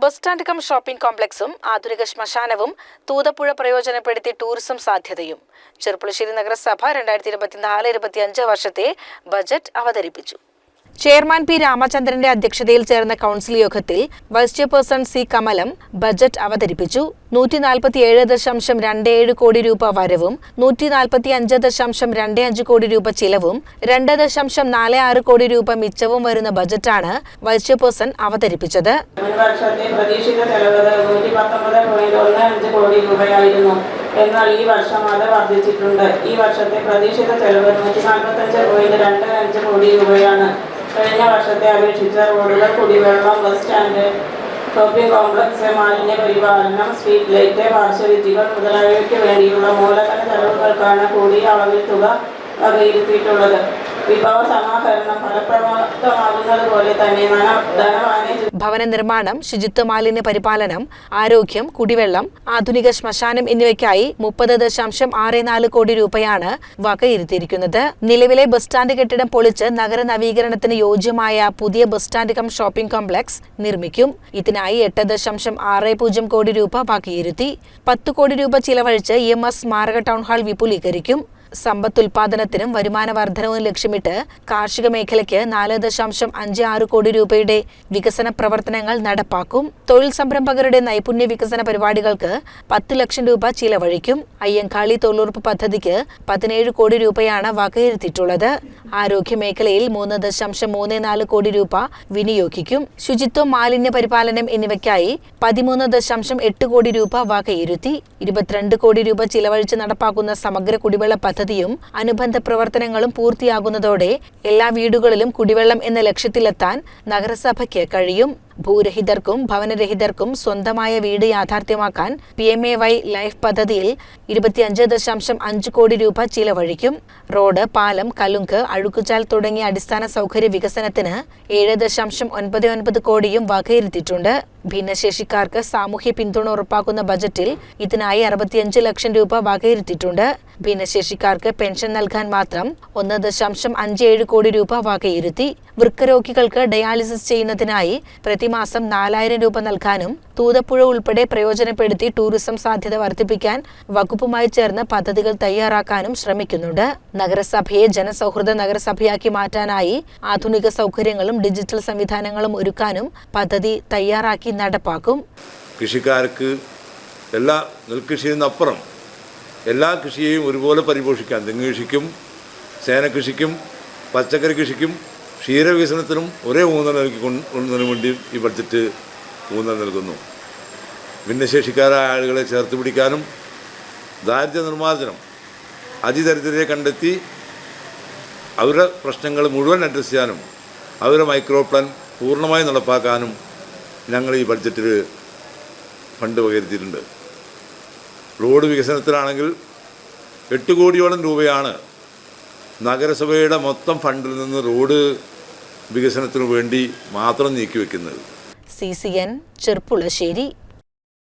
Bus stand cum shopping കോംപ്ലക്സും ആധുനിക ശ്മശാനവും തൂതപ്പുഴ പ്രയോജനപ്പെടുത്തി ടൂറിസം സാധ്യതയും. ചെറുപ്പുളശ്ശേരി നഗരസഭ രണ്ടായിരത്തി ഇരുപത്തിനാല് ഇരുപത്തിയഞ്ച് വർഷത്തെ ബജറ്റ് അവതരിപ്പിച്ചു. ചെയർമാൻ പി രാമചന്ദ്രന്റെ അധ്യക്ഷതയിൽ ചേർന്ന കൗൺസിൽ യോഗത്തിൽ vice chairperson C Kamalam budget അവതരിപ്പിച്ചു. നൂറ്റി നാൽപ്പത്തിയേഴ് ദശാംശം രണ്ട് ഏഴ് കോടി രൂപ വരവും നൂറ്റി നാൽപ്പത്തി അഞ്ച് ദശാംശം രണ്ട് അഞ്ച് കോടി രൂപ ചിലവും രണ്ട് ദശാംശം നാല് ആറ് കോടി രൂപ മിച്ചവും വരുന്ന ബജറ്റാണ് വൈസ് ചെയർപേഴ്സൺ അവതരിപ്പിച്ചത്. എന്നാൽ ഈ വർഷം അത് വർദ്ധിച്ചിട്ടുണ്ട്. ഈ വർഷത്തെ പ്രതീക്ഷിത ചെലവ് നൂറ്റി പോയിന്റ് രണ്ട് അഞ്ച് കോടി രൂപയാണ്. കഴിഞ്ഞ വർഷത്തെ അപേക്ഷിച്ച് റോഡുകൾ കുടിവെള്ളം ബസ് സ്റ്റാൻഡ് ഷോപ്പിംഗ് കോംപ്ലക്സ് മാലിന്യ പരിപാലനം സ്ട്രീറ്റ് ലൈറ്റ് പാർശ്വവിദ്യകൾ മുതലായവയ്ക്ക് വേണ്ടിയുള്ള മൂലധന ചെലവുകൾക്കാണ് കൂടിയ അളവിൽ തുക വകയിരുത്തിയിട്ടുള്ളത്. ഭവന നിർമ്മാണം ശുചിത്വ മാലിന്യ പരിപാലനം ആരോഗ്യം കുടിവെള്ളം ആധുനിക ശ്മശാനം എന്നിവയ്ക്കായി മുപ്പത് ദശാംശം ആറ് നാല് കോടി രൂപയാണ് വകയിരുത്തിയിരിക്കുന്നത്. നിലവിലെ ബസ് സ്റ്റാൻഡ് കെട്ടിടം പൊളിച്ച് നഗര നവീകരണത്തിന് യോജ്യമായ പുതിയ bus stand cum shopping complex നിർമ്മിക്കും. ഇതിനായി എട്ട് ദശാംശം ആറ് പൂജ്യം കോടി രൂപ വകയിരുത്തി. പത്ത് കോടി രൂപ ചിലവഴിച്ച് ഇ എം എസ് സ്മാരക ടൗൺ ഹാൾ വിപുലീകരിക്കും. സമ്പത്തുൽപാദനത്തിനും വരുമാന വർധനവും ലക്ഷ്യമിട്ട് കാർഷിക മേഖലയ്ക്ക് നാല് ദശാംശം അഞ്ച് ആറ് കോടി രൂപയുടെ വികസന പ്രവർത്തനങ്ങൾ നടപ്പാക്കും. തൊഴിൽ സംരംഭകരുടെ നൈപുണ്യ വികസന പരിപാടികൾക്ക് പത്ത് ലക്ഷം രൂപ ചിലവഴിക്കും. അയ്യങ്കാളി തൊഴിലുറപ്പ് പദ്ധതിക്ക് പതിനേഴ് കോടി രൂപയാണ് വകയിരുത്തിയിട്ടുള്ളത്. ആരോഗ്യ മേഖലയിൽ മൂന്ന് ദശാംശം മൂന്ന് നാല് കോടി രൂപ വിനിയോഗിക്കും. ശുചിത്വം മാലിന്യ പരിപാലനം എന്നിവയ്ക്കായി പതിമൂന്ന് ദശാംശം എട്ട് കോടി രൂപ വകയിരുത്തി. ഇരുപത്തിരണ്ട് കോടി രൂപ ചിലവഴിച്ച് നടപ്പാക്കുന്ന സമഗ്ര കുടിവെള്ള പദ്ധതിയും അനുബന്ധ പ്രവർത്തനങ്ങളും പൂർത്തിയാകുന്നതോടെ എല്ലാ വീടുകളിലും കുടിവെള്ളം എന്ന ലക്ഷ്യത്തിലെത്താൻ നഗരസഭയ്ക്ക് കഴിയും. ഭൂരഹിതർക്കും ഭവനരഹിതർക്കും സ്വന്തമായ വീട് യാഥാർത്ഥ്യമാക്കാൻ P M A Y life പദ്ധതിയിൽ ഇരുപത്തിയഞ്ച് ദശാംശം അഞ്ച് കോടി രൂപ ചിലവഴിക്കും. റോഡ് പാലം കലുങ്ക് അഴുക്കുചാൽ തുടങ്ങിയ അടിസ്ഥാന സൗകര്യ വികസനത്തിന് ഏഴ് ദശാംശം ഒൻപത് ഒൻപത് കോടിയും വകയിരുത്തിയിട്ടുണ്ട്. ഭിന്നശേഷിക്കാർക്ക് സാമൂഹ്യ പിന്തുണ ഉറപ്പാക്കുന്ന ബജറ്റിൽ ഇതിനായി അറുപത്തിയഞ്ച് ലക്ഷം രൂപ വകയിരുത്തിയിട്ടുണ്ട്. ഭിന്നശേഷിക്കാർക്ക് പെൻഷൻ നൽകാൻ മാത്രം ഒന്ന് ദശാംശം അഞ്ച് ഏഴ് കോടി രൂപ വകയിരുത്തി. വൃക്കരോഗികൾക്ക് ഡയാലിസിസ് ചെയ്യുന്നതിനായി പ്രതിമാസം നാലായിരം രൂപ നൽകാനും തൂതപ്പുഴ ഉൾപ്പെടെ പ്രയോജനപ്പെടുത്തി ടൂറിസം സാധ്യത വർദ്ധിപ്പിക്കാൻ വകുപ്പുമായി ചേർന്ന് പദ്ധതികൾ തയ്യാറാക്കാനും ശ്രമിക്കുന്നുണ്ട്. നഗരസഭയെ ജനസൗഹൃദ നഗരസഭയാക്കി മാറ്റാനായി ആധുനിക സൗകര്യങ്ങളും ഡിജിറ്റൽ സംവിധാനങ്ങളും ഒരുക്കാനും പദ്ധതി തയ്യാറാക്കി നടപ്പാക്കും. കൃഷിക്കാർക്ക് എല്ലാ നെൽകൃഷിയിൽ നിന്നപ്പുറം എല്ലാ കൃഷിയെയും ഒരുപോലെ പരിപോഷിക്കാൻ. തെങ്ങ് കൃഷിക്കും സേന കൃഷിക്കും പച്ചക്കറി കൃഷിക്കും ക്ഷീരവികസനത്തിനും ഒരേ ഊന്നൽ നൽകി കൊണ്ടതിനു വേണ്ടി ഈ ബഡ്ജറ്റ് ഊന്നൽ നൽകുന്നു. ഭിന്നശേഷിക്കാരായ ആളുകളെ ചേർത്ത് പിടിക്കാനും ദാരിദ്ര്യ നിർമ്മാർജനം അതിദരിദ്രരെ കണ്ടെത്തി അവരുടെ പ്രശ്നങ്ങൾ മുഴുവൻ അഡ്രസ്സ് ചെയ്യാനും അവരുടെ മൈക്രോ പ്ലാൻ പൂർണമായി നടപ്പാക്കാനും ഞങ്ങൾ ഈ ബഡ്ജറ്റിൽ ഫണ്ട് വകയിരുത്തിയിട്ടുണ്ട്. റോഡ് വികസനത്തിലാണെങ്കിൽ എട്ട് കോടിയോളം രൂപയാണ് നഗരസഭയുടെ മൊത്തം ഫണ്ടിൽ നിന്ന് റോഡ് വികസനത്തിനു വേണ്ടി മാത്രം നീക്കിവെക്കുന്നത്. C C N Cherpulassery